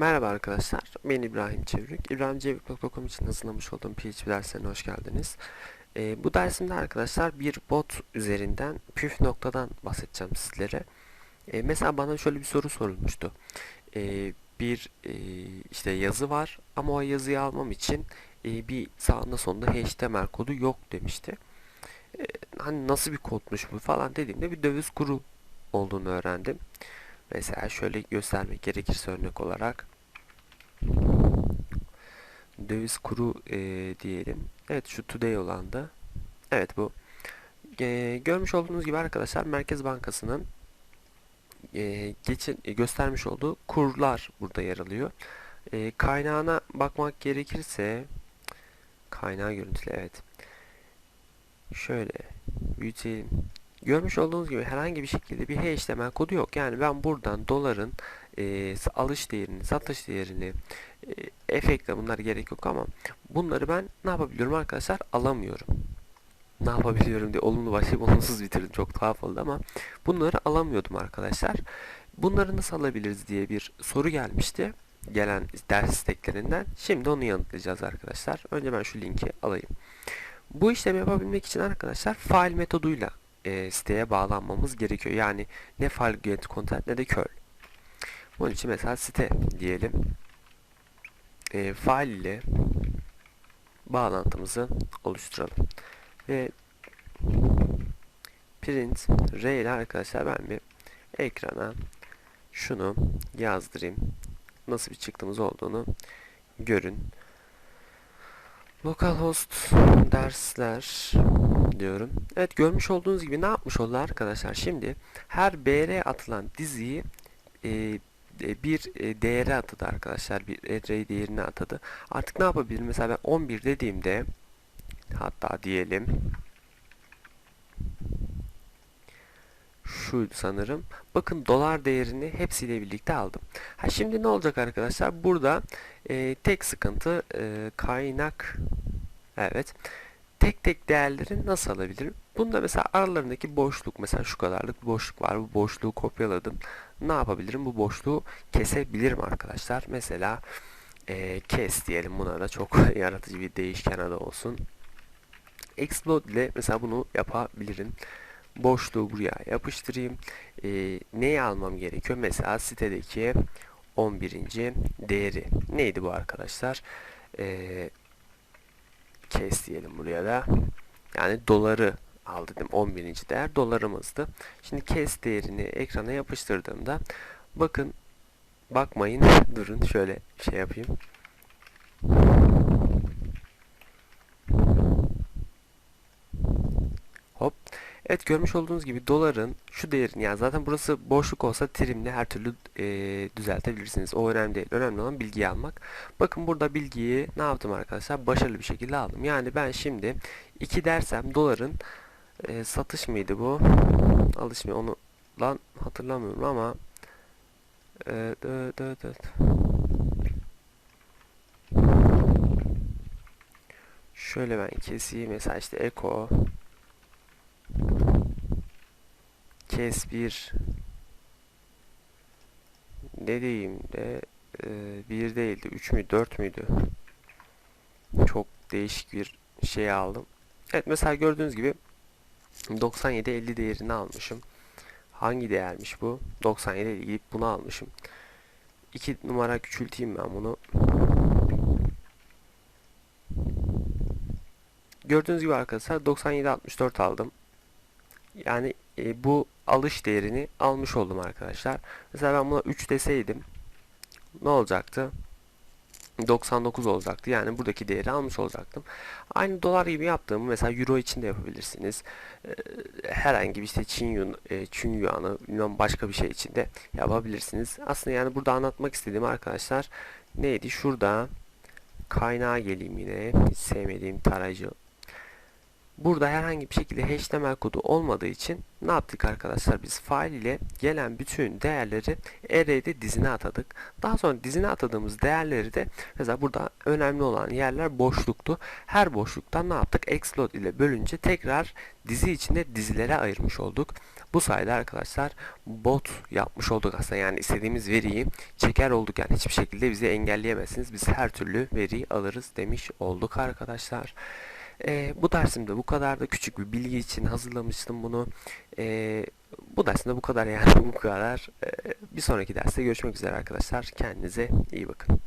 Merhaba arkadaşlar, ben İbrahim Çevrik. İbrahimcevrik.com için hazırlamış olduğum PHP derslerine hoş geldiniz. Ee, bu dersimde arkadaşlar bir bot üzerinden püf noktadan bahsedeceğim sizlere. Ee, mesela bana şöyle bir soru sorulmuştu. Ee, bir e, işte yazı var ama o yazıyı almam için e, bir sağında sonunda HTML kodu yok demişti. Ee, hani nasıl bir kodmuş bu falan dediğimde bir döviz kuru olduğunu öğrendim. Mesela şöyle göstermek gerekirse örnek olarak döviz kuru e, diyelim. Evet şu today olan da. Evet bu. E, görmüş olduğunuz gibi arkadaşlar Merkez Bankası'nın e, geçin e, göstermiş olduğu kurlar burada yer alıyor. E, kaynağına bakmak gerekirse kaynağı görüntüle evet. Şöyle büyütelim. Görmüş olduğunuz gibi herhangi bir şekilde bir HTML kodu yok. Yani ben buradan doların e, alış değerini, satış değerini, e, efektle bunlar gerek yok ama bunları ben ne yapabiliyorum arkadaşlar? Alamıyorum. Ne yapabiliyorum diye olumlu başlayıp olumsuz bitirdim. Çok tuhaf oldu ama bunları alamıyordum arkadaşlar. Bunları nasıl alabiliriz diye bir soru gelmişti. Gelen ders isteklerinden. Şimdi onu yanıtlayacağız arkadaşlar. Önce ben şu linki alayım. Bu işlemi yapabilmek için arkadaşlar file metoduyla e, siteye bağlanmamız gerekiyor. Yani ne get content ne de curl. Bunun için mesela site diyelim. E, file ile bağlantımızı oluşturalım. Ve print r ile arkadaşlar ben bir ekrana şunu yazdırayım. Nasıl bir çıktığımız olduğunu görün. Localhost dersler diyorum. Evet görmüş olduğunuz gibi ne yapmış oldu arkadaşlar? Şimdi her BR atılan diziyi e, bir e, değere atadı arkadaşlar. Bir array değerine atadı. Artık ne yapabilirim? Mesela ben 11 dediğimde hatta diyelim şuydu sanırım. Bakın dolar değerini hepsiyle birlikte aldım. Ha şimdi ne olacak arkadaşlar? Burada e, tek sıkıntı e, kaynak evet tek tek değerleri nasıl alabilirim? Bunda mesela aralarındaki boşluk mesela şu kadarlık bir boşluk var. Bu boşluğu kopyaladım. Ne yapabilirim? Bu boşluğu kesebilirim arkadaşlar. Mesela e, kes diyelim buna da çok yaratıcı bir değişken adı olsun. Explode ile mesela bunu yapabilirim. Boşluğu buraya yapıştırayım. E, neyi almam gerekiyor? Mesela sitedeki 11. değeri. Neydi bu arkadaşlar? Eee kes diyelim buraya da. Yani doları al dedim. 11. değer dolarımızdı. Şimdi kes değerini ekrana yapıştırdığımda bakın bakmayın durun şöyle şey yapayım. Hop. Evet görmüş olduğunuz gibi doların şu değerini yani zaten burası boşluk olsa trimle her türlü e, düzeltebilirsiniz. O önemli değil. Önemli olan bilgiyi almak. Bakın burada bilgiyi ne yaptım arkadaşlar? Başarılı bir şekilde aldım. Yani ben şimdi 2 dersem doların e, satış mıydı bu? Alışmıyor onu lan hatırlamıyorum ama e, dö, dö, dö. Şöyle ben keseyim mesela işte echo kes bir ne diyeyim de e, bir değildi üç mü dört müydü? Çok değişik bir şey aldım. Evet mesela gördüğünüz gibi 97 50 değerini almışım. Hangi değermiş bu? 97 50 gidip bunu almışım. 2 numara küçülteyim ben bunu. Gördüğünüz gibi arkadaşlar 97 64 aldım yani e, bu alış değerini almış oldum arkadaşlar. Mesela ben buna 3 deseydim ne olacaktı? 99 olacaktı. Yani buradaki değeri almış olacaktım. Aynı dolar gibi yaptığımı mesela euro için de yapabilirsiniz. Ee, herhangi bir işte Çin, yun, e, Çin yuanı bilmem başka bir şey için de yapabilirsiniz. Aslında yani burada anlatmak istediğim arkadaşlar neydi? Şurada kaynağa geleyim yine. Hiç sevmediğim tarayıcı burada herhangi bir şekilde HTML kodu olmadığı için ne yaptık arkadaşlar? Biz file ile gelen bütün değerleri array'de dizine atadık. Daha sonra dizine atadığımız değerleri de mesela burada önemli olan yerler boşluktu. Her boşluktan ne yaptık? Xload ile bölünce tekrar dizi içinde dizilere ayırmış olduk. Bu sayede arkadaşlar bot yapmış olduk aslında. Yani istediğimiz veriyi çeker olduk. Yani hiçbir şekilde bizi engelleyemezsiniz. Biz her türlü veriyi alırız demiş olduk arkadaşlar. Ee, bu dersimde bu kadar da küçük bir bilgi için hazırlamıştım bunu. Ee, bu dersimde bu kadar yani bu kadar. Ee, bir sonraki derste görüşmek üzere arkadaşlar. Kendinize iyi bakın.